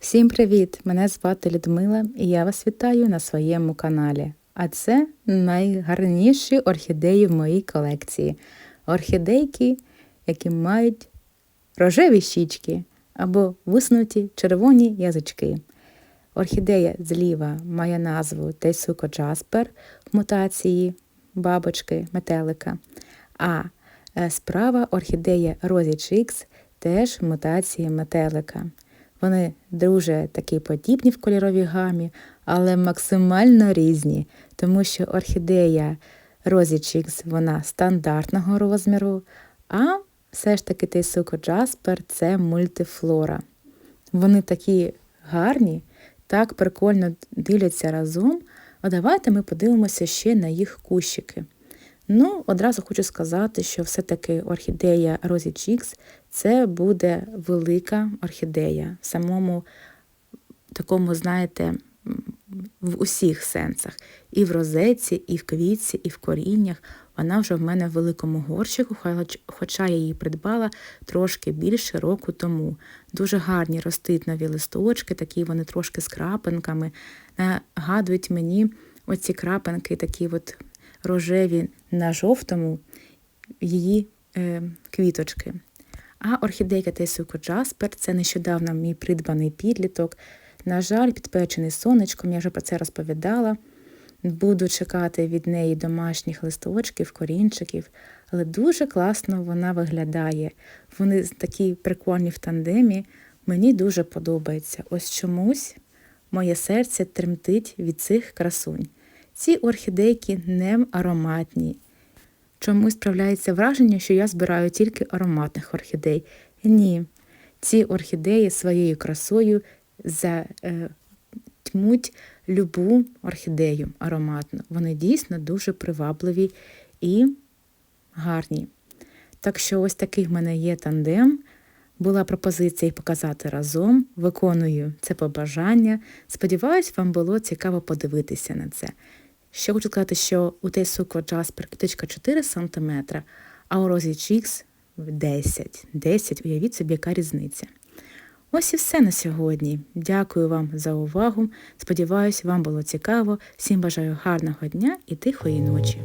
Всім привіт! Мене звати Людмила і я вас вітаю на своєму каналі. А це найгарніші орхідеї в моїй колекції. Орхідейки, які мають рожеві щічки або висунуті червоні язички. Орхідея зліва має назву Тейсуко Джаспер в мутації бабочки метелика. А е, справа орхідея Розі Чікс теж в мутації метелика. Вони дуже такі подібні в кольоровій гамі, але максимально різні, тому що орхідея Розі Чікс вона стандартного розміру, а все ж таки Тейсуко Джаспер це мультифлора. Вони такі гарні, так прикольно дивляться разом. А давайте ми подивимося ще на їх кущики. Ну, одразу хочу сказати, що все-таки орхідея Розі Чікс це буде велика орхідея в самому такому, знаєте, в усіх сенсах. І в розетці, і в квітці, і в коріннях. Вона вже в мене в великому горщику, хоча я її придбала трошки більше року тому. Дуже гарні ростуть нові листочки, такі вони трошки з крапинками. Нагадують мені оці крапинки, такі от рожеві на жовтому її е, квіточки. А орхідейка Тейсуко Джаспер це нещодавно мій придбаний підліток. На жаль, підпечений сонечком, я вже про це розповідала. Буду чекати від неї домашніх листочків, корінчиків, але дуже класно вона виглядає. Вони такі прикольні в тандемі. Мені дуже подобається. Ось чомусь моє серце тремтить від цих красунь. Ці орхідейки не ароматні. Чомусь справляється враження, що я збираю тільки ароматних орхідей. Ні, ці орхідеї своєю красою затьмуть любу орхідею ароматну. Вони дійсно дуже привабливі і гарні. Так що ось такий в мене є тандем. Була пропозиція їх показати разом, виконую це побажання. Сподіваюсь, вам було цікаво подивитися на це. Ще хочу сказати, що у Тейсуко Джаспер квіточка 4 см, а у Розі Чікс 10. 10, уявіть собі, яка різниця. Ось і все на сьогодні. Дякую вам за увагу. Сподіваюсь, вам було цікаво. Всім бажаю гарного дня і тихої ночі.